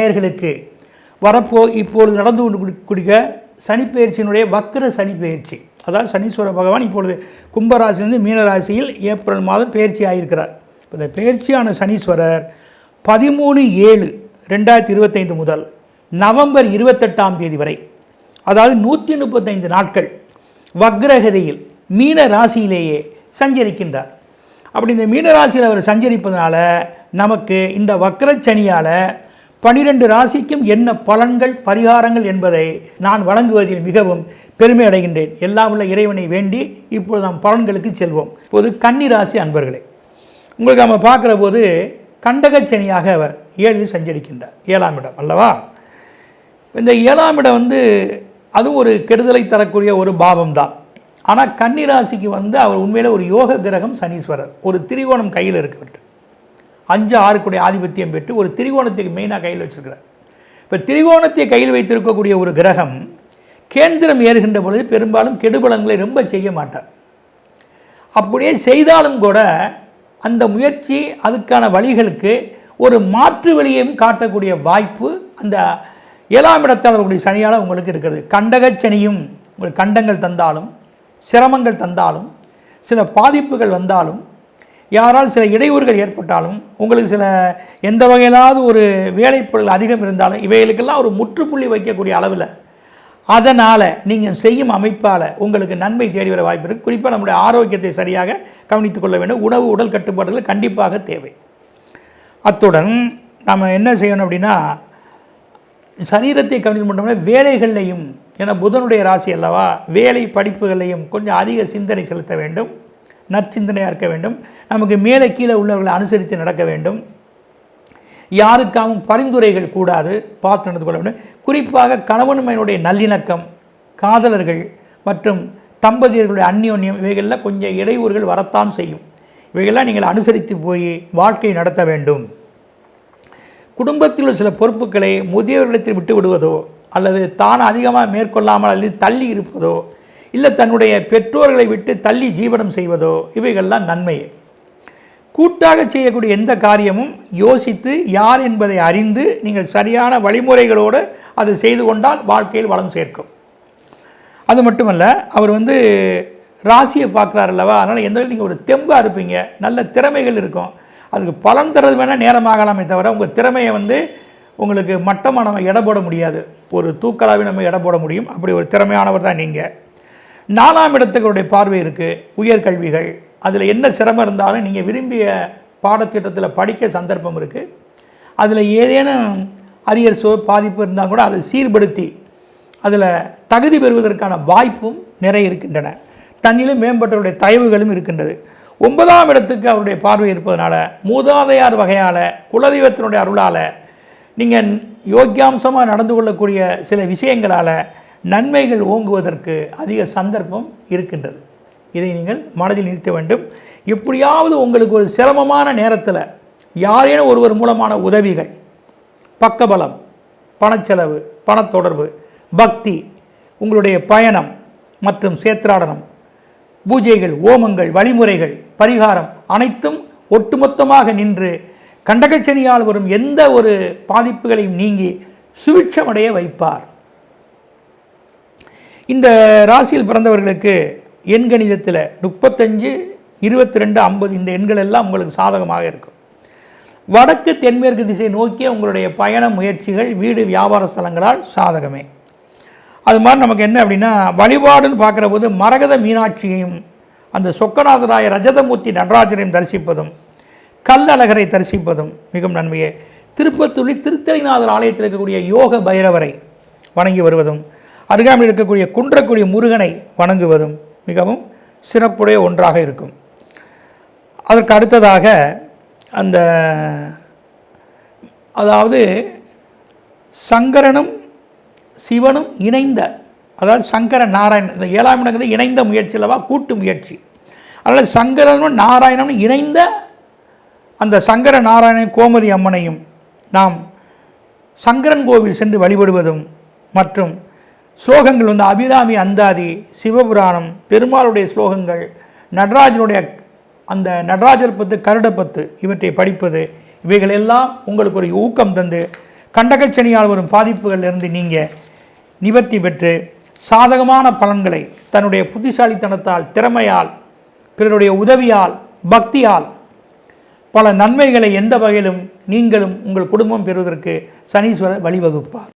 நேயர்களுக்கு வரப்போ இப்பொழுது நடந்து கொண்டு குடிக்க சனிப்பெயர்ச்சியினுடைய வக்கர சனிப்பெயர்ச்சி. அதாவது சனீஸ்வர பகவான் இப்பொழுது கும்பராசிலிருந்து மீனராசியில் ஏப்ரல் மாதம் பயிற்சி ஆகியிருக்கிறார். இந்த பயிற்சியான சனீஸ்வரர் பதிமூணு ஏழு ரெண்டாயிரத்தி இருபத்தைந்து முதல் நவம்பர் இருபத்தெட்டாம் தேதி வரை அதாவது நூற்றி முப்பத்தைந்து நாட்கள் வக்ரகதியில் மீன ராசியிலேயே சஞ்சரிக்கின்றார். அப்படி இந்த மீன ராசியில் அவர் சஞ்சரிப்பதனால நமக்கு இந்த வக்ரச்சனியால் பனிரெண்டு ராசிக்கும் என்ன பலன்கள் பரிகாரங்கள் என்பதை நான் வழங்குவதில் மிகவும் பெருமை அடைகின்றேன். எல்லாம் உள்ள இறைவனை வேண்டி இப்பொழுது நாம் பலன்களுக்கு செல்வோம். இப்போது கன்னி ராசி அன்பர்களே உங்களுக்கு நம்ம பார்க்குற போது கண்டகச்சனியாக அவர் ஏழில் சஞ்சரிக்கின்றார். ஏழாம் இடம் அல்லவா? இந்த ஏழாம் இடம் வந்து அதுவும் ஒரு கெடுதலை தரக்கூடிய ஒரு பாவம் தான். ஆனால் கன்னிராசிக்கு வந்து அவர் உண்மையில் ஒரு யோக கிரகம் சனீஸ்வரர். ஒரு திரிகோணம் கையில் இருக்கவர்கிட்ட அஞ்சு ஆறுக்குடைய ஆதிபத்தியம் பெற்று ஒரு திரிகோணத்துக்கு மெயினாக கையில் வச்சுருக்கிறார். இப்போ திரிகோணத்தை கையில் வைத்திருக்கக்கூடிய ஒரு கிரகம் கேந்திரம் ஏறுகின்ற பொழுது பெரும்பாலும் கெடுபலங்களை ரொம்ப செய்ய மாட்டார். அப்படியே செய்தாலும் கூட அந்த முயற்சி அதுக்கான வழிகளுக்கு ஒரு மாற்று வழியையும் காட்டக்கூடிய வாய்ப்பு அந்த ஏழாம் இடத்தாளர்களுடைய சனியால் உங்களுக்கு இருக்கிறது. கண்டகச்சனியும் உங்களுக்கு கண்டங்கள் தந்தாலும் சிரமங்கள் தந்தாலும் சில பாதிப்புகள் வந்தாலும் யாரால் சில இடையூறுகள் ஏற்பட்டாலும் உங்களுக்கு சில எந்த வகையிலாவது ஒரு வேலைப்பொருள் அதிகம் இருந்தாலும் இவைகளுக்கெல்லாம் ஒரு முற்றுப்புள்ளி வைக்கக்கூடிய அளவில் அதனால் நீங்கள் செய்யும் அமைப்பால் உங்களுக்கு நன்மை தேடி வர வாய்ப்பு இருக்குது குறிப்பாக நம்முடைய ஆரோக்கியத்தை சரியாக கவனித்துக் கொள்ள வேண்டும். உணவு உடல் கட்டுப்பாடுகள் கண்டிப்பாக தேவை. அத்துடன் நம்ம என்ன செய்யணும் அப்படின்னா சரீரத்தை கவனித்து பண்ணோம்னா வேலைகள்லையும் ஏன்னா புதனுடைய ராசி அல்லவா வேலை படிப்புகளையும் கொஞ்சம் அதிக சிந்தனை செலுத்த வேண்டும். நற்சிந்தனையாக இருக்க வேண்டும். நமக்கு மேலே கீழே உள்ளவர்களை அனுசரித்து நடக்க வேண்டும். யாருக்காகவும் பரிந்துரைகள் கூடாது. பார்த்து நடந்து கொள்ள வேண்டும். குறிப்பாக கணவன் நல்லிணக்கம் காதலர்கள் மற்றும் தம்பதியர்களுடைய அந்யோன்யம் இவைகளில் கொஞ்சம் இடையூறுகள் வரத்தான் செய்யும். இவைகள்லாம் நீங்கள் அனுசரித்து போய் வாழ்க்கை நடத்த வேண்டும். குடும்பத்தில் உள்ள சில பொறுப்புகளை முதியவர்களிடத்தில் விட்டு விடுவதோ அல்லது தான் அதிகமாக மேற்கொள்ளாமல் அல்லது தள்ளி இருப்பதோ இல்லை தன்னுடைய பெற்றோர்களை விட்டு தள்ளி ஜீவனம் செய்வதோ இவைகள்லாம் நன்மையே கூட்டாக செய்யக்கூடிய எந்த காரியமும் யோசித்து யார் என்பதை அறிந்து நீங்கள் சரியான வழிமுறைகளோடு அதை செய்து கொண்டால் வாழ்க்கையில் வளம் சேர்க்கும். அது மட்டுமல்ல அவர் வந்து ராசியை பார்க்குறாரு அல்லவா? அதனால் எந்த நீங்கள் ஒரு தெம்பாக இருப்பீங்க நல்ல திறமைகள் இருக்கும். அதுக்கு பலன் தரது வேணால் நேரமாகலாமே தவிர உங்கள் திறமையை வந்து உங்களுக்கு மட்டமாக நம்ம எடை போட முடியாது. ஒரு தூக்கலாவே நம்ம எடை போட முடியும். அப்படி ஒரு திறமையானவர் தான் நீங்கள் நாலாம் இடத்துக்களுடைய பார்வை இருக்குது உயர்கல்விகள் அதில் என்ன சிரமம் இருந்தாலும் நீங்கள் விரும்பிய பாடத்திட்டத்தில் படிக்க சந்தர்ப்பம் இருக்குது அதில் ஏதேனும் அரியர்ஸோ பாதிப்பு இருந்தால் கூட அதை சீர்படுத்தி அதில் தகுதி பெறுவதற்கான வாய்ப்பும் நிறைய இருக்கின்றன. தன்னிலும் மேம்பட்டவருடைய தயவுகளும் இருக்கின்றது. ஒன்பதாம் இடத்துக்கு அவருடைய பார்வை இருப்பதனால மூதாதையார் வகையால் குலதெய்வத்தினுடைய அருளால் நீங்கள் யோக்கியாம்சமாக நடந்து கொள்ளக்கூடிய சில விஷயங்களால் நன்மைகள் ஓங்குவதற்கு அதிக சந்தர்ப்பம் இருக்கின்றது. இதை நீங்கள் மனதில் நிறுத்த வேண்டும். எப்படியாவது உங்களுக்கு ஒரு சிரமமான நேரத்தில் யாரேனும் ஒருவர் மூலமான உதவிகள் பக்கபலம் பணச்செலவு பணத்தொடர்பு பக்தி உங்களுடைய பயணம் மற்றும் சேத்ராடனம் பூஜைகள் ஓமங்கள் வழிமுறைகள் பரிகாரம் அனைத்தும் ஒட்டுமொத்தமாக நின்று கண்டகச்சனியால் வரும் எந்த ஒரு பாதிப்புகளையும் நீங்கி சுபிட்சமடைய வைப்பார். இந்த ராசியில் பிறந்தவர்களுக்கு எண்கணிதத்தில் முப்பத்தஞ்சு இருபத்தி ரெண்டு ஐம்பது இந்த எண்கள் எல்லாம் உங்களுக்கு சாதகமாக இருக்கும். வடக்கு தென்மேற்கு திசை நோக்கிய உங்களுடைய பயண முயற்சிகள் வீடு வியாபார ஸ்தலங்களால் சாதகமே. அது மாதிரி நமக்கு என்ன அப்படின்னா வழிபாடுன்னு பார்க்குற போது மரகத மீனாட்சியையும் அந்த சொக்கநாதராய ரஜதமூர்த்தி நடராஜரையும் தரிசிப்பதும் கல்லழகரை தரிசிப்பதும் மிகவும் நன்மையே. திருப்பத்தூரில் திருத்தலிநாதர் ஆலயத்தில் இருக்கக்கூடிய யோக பைரவரை வணங்கி வருவதும் அருகாமையில் இருக்கக்கூடிய குன்றக்கூடிய முருகனை வணங்குவதும் மிகவும் சிறப்புடைய ஒன்றாக இருக்கும். அதற்கு அடுத்ததாக அந்த அதாவது சங்கரனும் சிவனும் இணைந்த அதாவது சங்கர நாராயணன் இந்த ஏழாம் இடங்கிறது இணைந்த முயற்சி அல்லவா? கூட்டு முயற்சி. அதனால் சங்கரனும் நாராயணனும் இணைந்த அந்த சங்கர நாராயணன் கோமதி அம்மனையும் நாம் சங்கரன் கோவில் சென்று வழிபடுவதும் மற்றும் ஸ்லோகங்கள் வந்து அபிராமி அந்தாதி சிவபுராணம் பெருமாளுடைய ஸ்லோகங்கள் நடராஜனுடைய அந்த நடராஜர் பத்து கருடப்பத்து இவற்றை படிப்பது இவைகளெல்லாம் உங்களுக்கு ஒரு ஊக்கம் தந்து கண்டகச்சனியால் வரும் பாதிப்புகளிலிருந்து நீங்கள் நிவர்த்தி பெற்று சாதகமான பலன்களை தன்னுடைய புத்திசாலித்தனத்தால் திறமையால் பிறருடைய உதவியால் பக்தியால் பல நன்மைகளை எந்த வகையிலும் நீங்களும் உங்கள் குடும்பம் பெறுவதற்கு சனீஸ்வரர் வழிவகுப்பார்.